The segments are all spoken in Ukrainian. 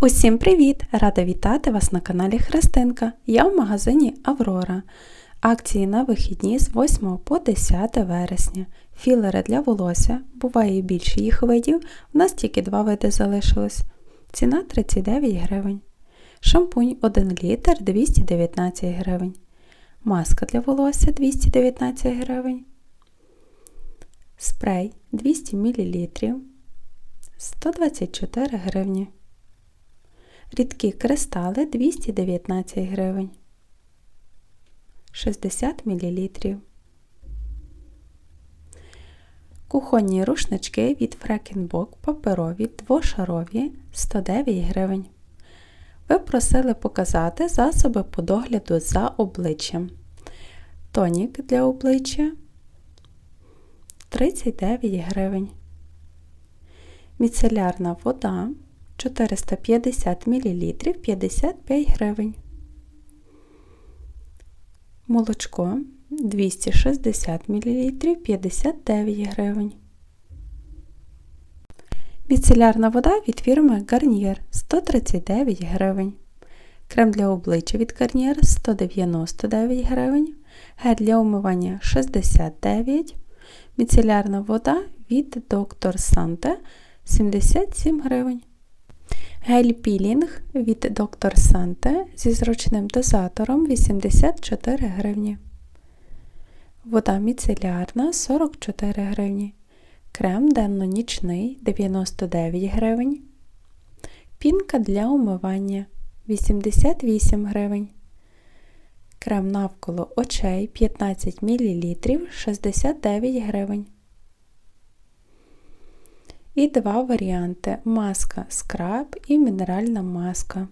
Усім привіт! Рада вітати вас на каналі Христинка. Я в магазині Аврора. Акції на вихідні з 8 по 10 вересня. Філери для волосся, буває і більше їх видів, у нас тільки два види залишилось. Ціна 39 гривень. Шампунь 1 літр 219 гривень. Маска для волосся 219 гривень. Спрей 200 мл 124 гривні. Рідкі кристали 219 гривень. 60 мл. Кухонні рушнички від Фрекенбок паперові двошарові 109 гривень. Ви просили показати засоби по догляду за обличчям. Тонік для обличчя 39 гривень. Міцелярна вода 450 мл 55 гривень. Молочко 260 мл 59 гривень. Міцелярна вода від фірми Garnier 139 гривень. Крем для обличчя від Garnier 199 гривень. Гель для умивання 69 Міцелярна вода від Dr. Sante 77 гривень. Гель-пілінг від Dr. Sante зі зручним дозатором 84 гривні. Вода міцелярна 44 гривні. Крем денно-нічний 99 гривень. Пінка для умивання 88 гривень. Крем навколо очей 15 мл 69 гривень. І два варіанти маска скраб і мінеральна маска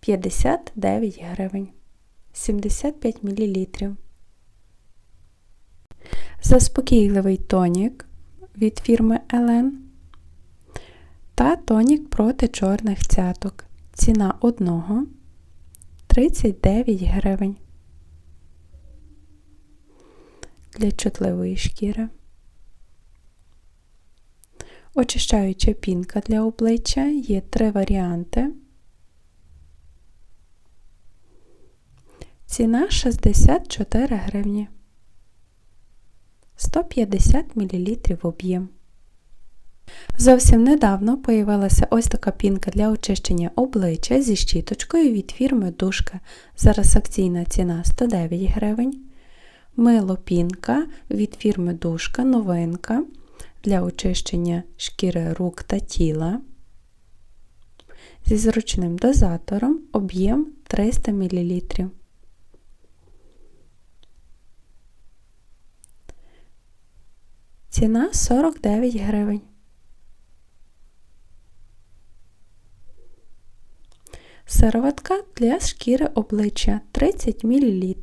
59 гривень 75 мл. Заспокійливий тонік від фірми Елен та тонік проти чорних цяток. Ціна одного 39 гривень. Для чутливої шкіри. Очищаюча пінка для обличчя є три варіанти. Ціна 64 гривні. 150 мл об'єм. Зовсім недавно появилася ось така пінка для очищення обличчя зі щіточкою від фірми Душка. Зараз акційна ціна 109 гривень. Мило пінка від фірми Душка новинка для очищення шкіри рук та тіла. Зі зручним дозатором об'єм 300 мл. Ціна 49 гривень. Сироватка для шкіри обличчя 30 мл.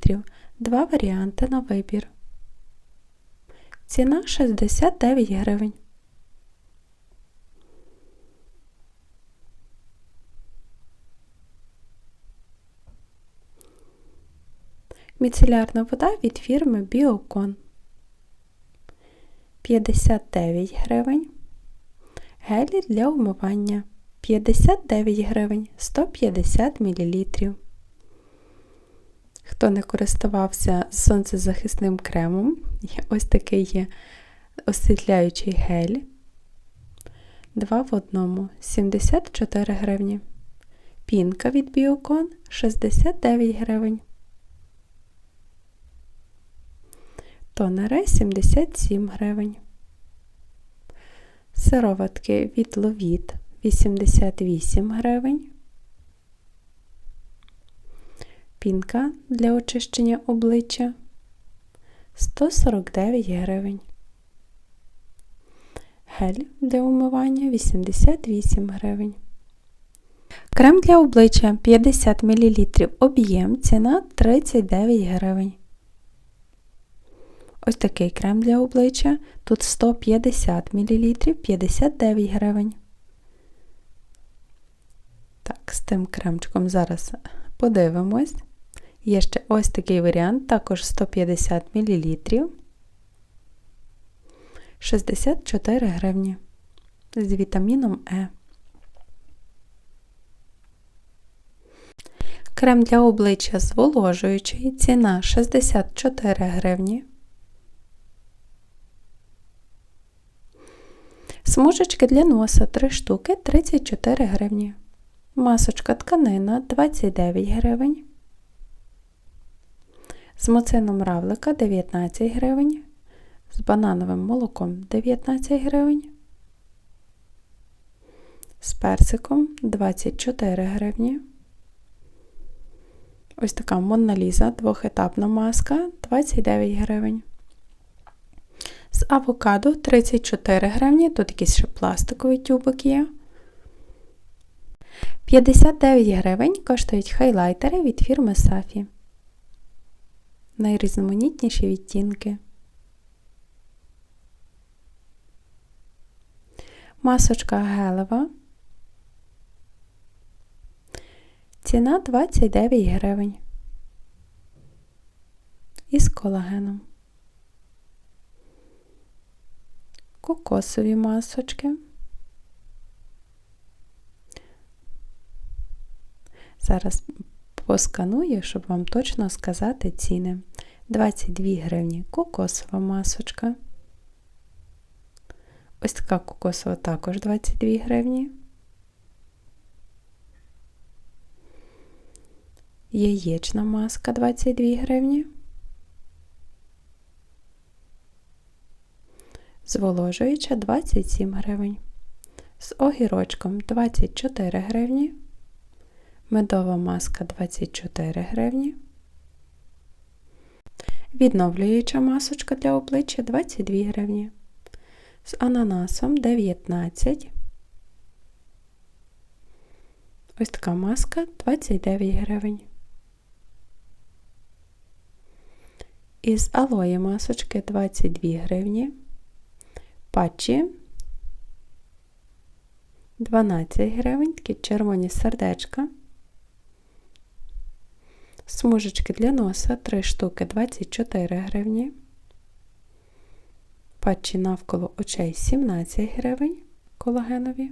Два варіанти на вибір. Ціна 69 гривень. Міцелярна вода від фірми Біокон 59 гривень. Гелі для умивання 59 гривень 150 мл. Хто не користувався сонцезахисним кремом, ось такий є освітляючий гель. Два в одному 74 гривні. Пінка від Біокон 69 гривень. Тонери 77 гривень. Сироватки від Ловіт 88 гривень. Пінка для очищення обличчя 149 гривень. Гель для умивання 88 гривень. Крем для обличчя 50 мл. Об'єм ціна 39 гривень. Ось такий крем для обличчя. Тут 150 мл 59 гривень. Так, з тим кремчиком зараз подивимось. Є ще ось такий варіант, також 150 мл. 64 гривні з вітаміном Е. Крем для обличчя зволожуючий. Ціна 64 гривні. Смужечки для носа 3 штуки 34 гривні. Масочка тканина 29 гривень. З моцином равлика 19 гривень. З банановим молоком 19 гривень. З персиком 24 гривні. Ось така Монналіза двохетапна маска 29 гривень. З авокадо 34 гривні, тут якийсь ще пластиковий тюбик є. 59 гривень коштують хайлайтери від фірми Сафі. Найрізноманітніші відтінки. Масочка гелева. Ціна 29 гривень. Із колагеном. Кокосові масочки. Зараз посканую, щоб вам точно сказати ціни. 22 гривні кокосова масочка. Ось така кокосова також 22 гривні. Яєчна маска 22 гривні. Зволожуюча 27 гривень. З огірочком 24 гривні. Медова маска 24 гривні. Відновлююча масочка для обличчя 22 гривні. З ананасом 19. Ось така маска 29 гривень. Із алої масочки 22 гривні. Патчі 12 гривень, такі червоні сердечка. Смужечки для носа 3 штуки 24 гривні. Патчі навколо очей 17 гривень колагенові.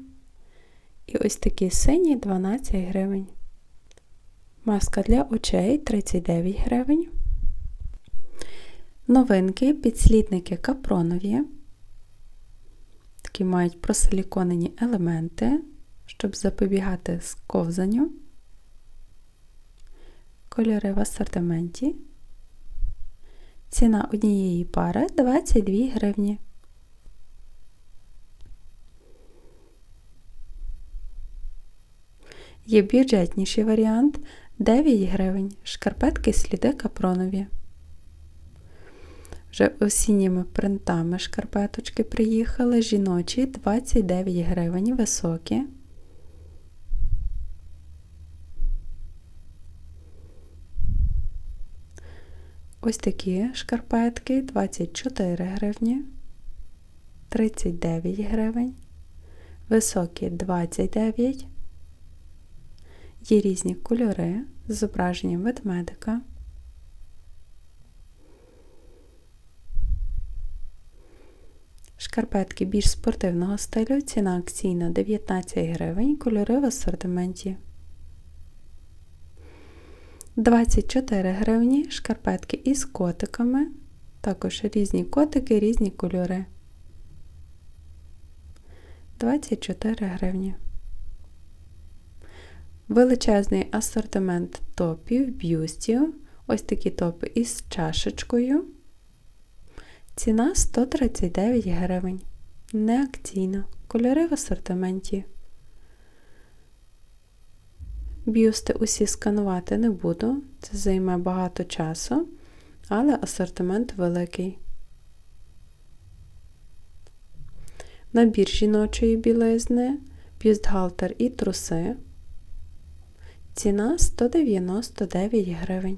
І ось такі сині 12 гривень. Маска для очей 39 гривень. Новинки, підслідники капронові. Такі мають просиліконені елементи, щоб запобігати сковзанню. Кольори в асортименті. Ціна однієї пари 22 гривні. Є бюджетніший варіант 9 гривень. Шкарпетки сліди капронові. Вже осінніми принтами шкарпеточки приїхали. Жіночі 29 гривень високі. Ось такі шкарпетки 24 гривні, 39 гривень, високі 29. Є різні кольори з зображенням ведмедика. Шкарпетки більш спортивного стилю, ціна акційна 19 гривень, кольори в асортименті. 24 гривні шкарпетки із котиками, також різні котики, різні кольори. 24 гривні. Величезний асортимент топів, б'юстів. Ось такі топи із чашечкою. Ціна 139 гривень. Не акційна. Кольори в асортименті. Б'юсти усі сканувати не буду, це займе багато часу, але асортимент великий. Набір жіночої білизни, бюстгальтер і труси. Ціна 199 гривень.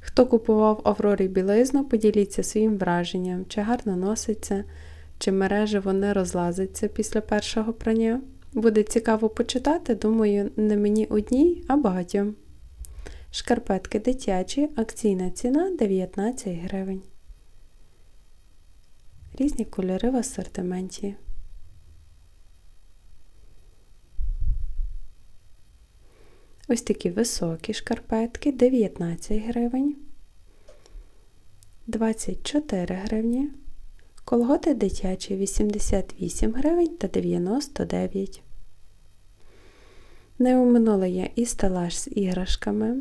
Хто купував Аврорі білизну, поділіться своїм враженням, чи гарно носиться, чи мережа вони розлазиться після першого прання. Буде цікаво почитати, думаю, не мені одній, а багатьом. Шкарпетки дитячі, акційна ціна 19 гривень. Різні кольори в асортименті. Ось такі високі шкарпетки 19 гривень, 24 гривні. Колготи дитячі 88 гривень та 99. Не оминула я і стелаж з іграшками.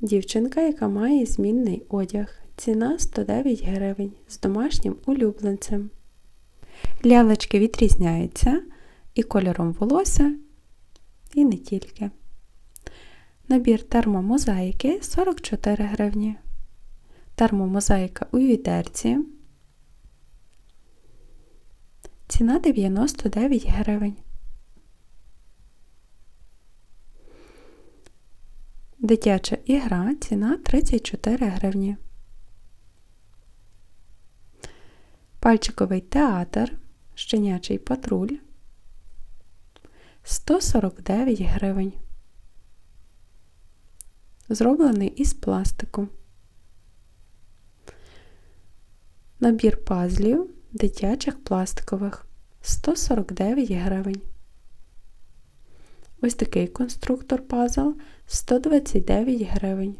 Дівчинка, яка має змінний одяг. Ціна 109 гривень з домашнім улюбленцем. Лялечки відрізняються і кольором волосся, і не тільки. Набір термомозаїки 44 гривні. Термомозаїка у відерці. Ціна 99 гривень. Дитяча ігра ціна 34 гривні. Пальчиковий театр, щенячий патруль 149 гривень. Зроблений із пластику. Набір пазлів дитячих пластикових 149 гривень. Ось такий конструктор пазл 129 гривень.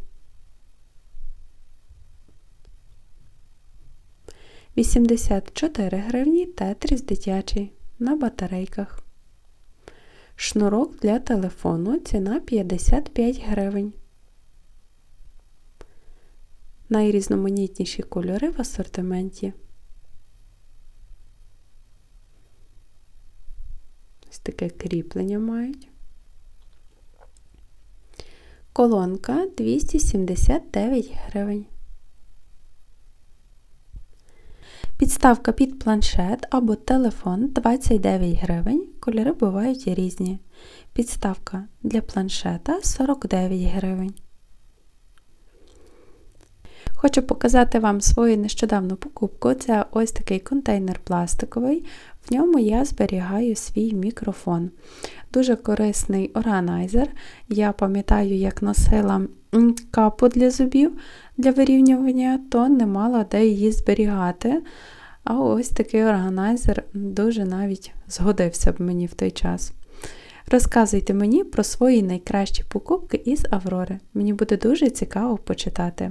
84 гривні тетріс дитячий на батарейках. Шнурок для телефону ціна 55 гривень. Найрізноманітніші кольори в асортименті. Ось таке кріплення мають. Колонка 279 гривень. Підставка під планшет або телефон 29 гривень. Кольори бувають різні. Підставка для планшета 49 гривень. Хочу показати вам свою нещодавну покупку. Це ось такий контейнер пластиковий. В ньому я зберігаю свій мікрофон. Дуже корисний органайзер. Я пам'ятаю, як носила капу для зубів для вирівнювання, то не мала де її зберігати. А ось такий органайзер дуже навіть згодився б мені в той час. Розказуйте мені про свої найкращі покупки із Аврори. Мені буде дуже цікаво почитати.